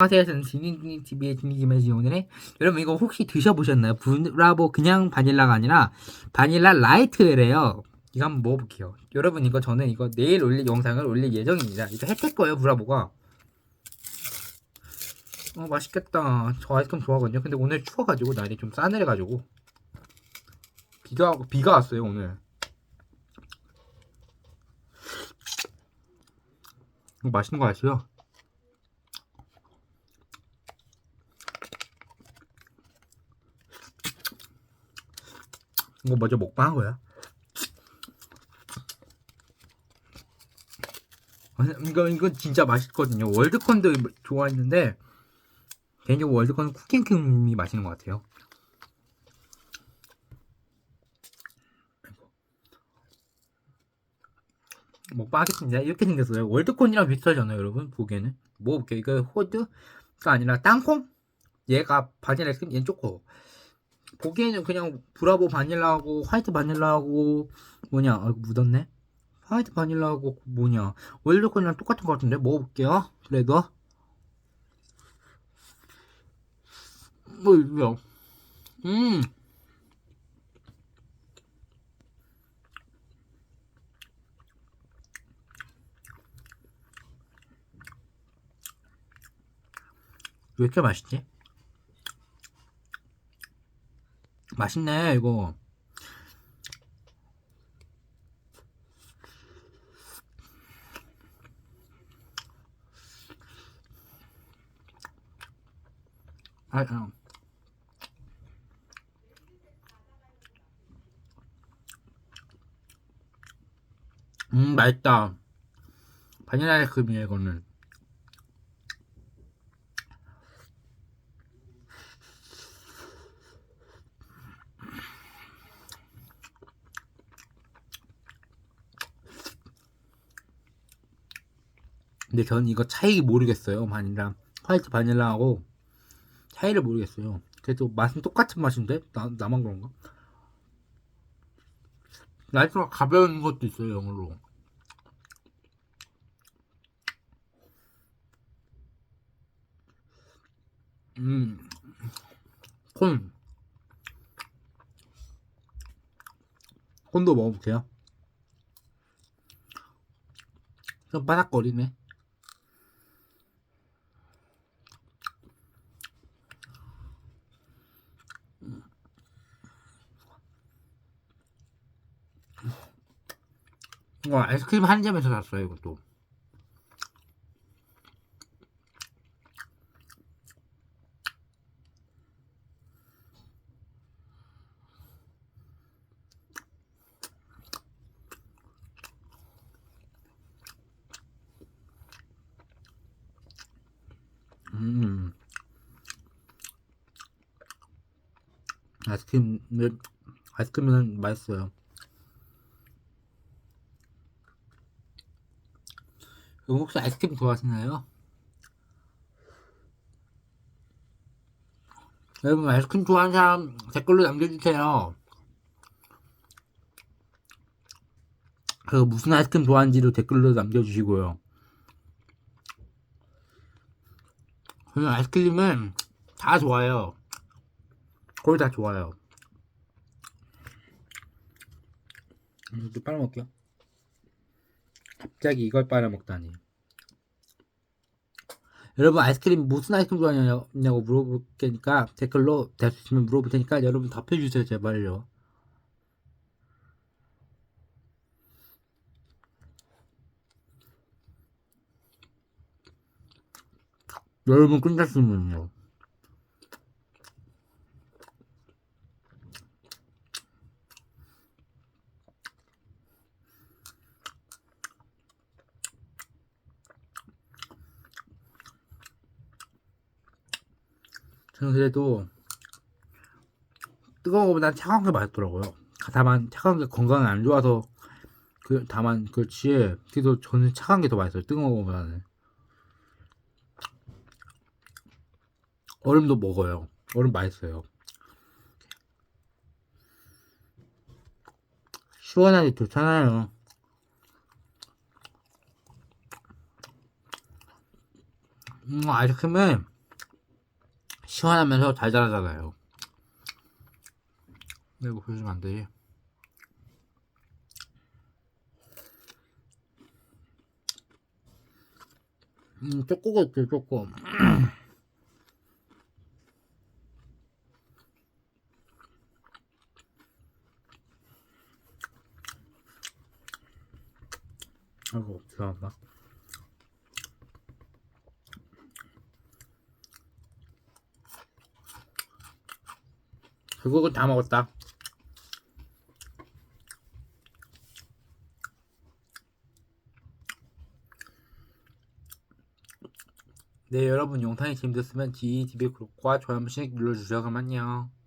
안녕하세요. 저는 지니TV의 지니김혜지 오늘의 여러분 이거 혹시 드셔보셨나요? 브라보 그냥 바닐라가 아니라 바닐라 라이트래요. 이거 한번 먹어볼게요. 여러분 이거 저는 이거 내일 올릴 영상을 올릴 예정입니다. 이거 혜택 거예요 브라보가. 어 맛있겠다. 저 아이스크림 좋아하거든요. 근데 오늘 추워가지고 날이 좀 싸늘해가지고 비가 비가 왔어요 오늘. 이거 맛있는 거 아시죠? 이거 먼저 먹방 한 거야. 이거 이거 진짜 맛있거든요. 월드콘도 좋아했는데 개인적으로 월드콘 쿠킹크림이 맛있는 것 같아요. 먹방 하겠습니다. 이렇게 생겼어요. 월드콘이랑 비슷하잖아요, 여러분. 보기에는. 먹어볼게요. 이거 호드가 아니라 땅콩? 얘가 바닐라 아이스크림, 얘는 초코. 보기에는 그냥 브라보 바닐라하고 화이트 바닐라하고 뭐냐? 아, 묻었네. 화이트 바닐라하고 뭐냐? 월드콘이랑 똑같은 것 같은데? 먹어볼게요. 그래도 뭐 이거. 음. 왜 이렇게 맛있지? 맛있네 이거. 아, 아. 음 맛있다. 바닐라 아이스크림이야 이거는 근데 저는 이거 차이 모르겠어요. 바닐라 화이트 바닐라하고 차이를 모르겠어요. 그래도 맛은 똑같은 맛인데 나, 나만 그런가? 라이트가 가벼운 것도 있어요 영어로. 음, 콘. 콘도 먹어볼게요. 좀 바삭거리네. 와 아이스크림 한 점에서 샀어요 이것도. 음. 아이스크림 아이스크림은 맛있어요 그럼 혹시 아이스크림 좋아하시나요? 여러분 아이스크림 좋아하는 사람 댓글로 남겨주세요. 그 무슨 아이스크림 좋아하는지도 댓글로 남겨주시고요. 저는 아이스크림은 다 좋아요. 거의 다 좋아요. 이것도 빨아먹을게요. 갑자기 이걸 빨아먹다니. 여러분 아이스크림 무슨 아이스크림 좋아하냐고 물어볼 테니까 댓글로 대수있으면 물어볼 테니까 여러분 답해주세요 제발요. 여러분 끝났으면요. 저는 그래도 뜨거운 거보다 차가운 게 맛있더라고요. 다만 차가운 게 건강에 안 좋아서 그 다만 그렇지 그래도 저는 차가운 게 더 맛있어요. 뜨거운 거보다는 얼음도 먹어요. 얼음 맛있어요. 시원하게 좋잖아요. 음, 아이스크림은 시원하면서 달달하잖아요. 네, 이거 보여주면 안 돼. 음, 쪼꼬가 있죠, 쪼꼬. 아이고, 죄송합니다. 결국은 다 먹었다. 네, 여러분 영상이 재밌었으면 GTV 구독과 좋아요 한 번씩. 그럼 안녕.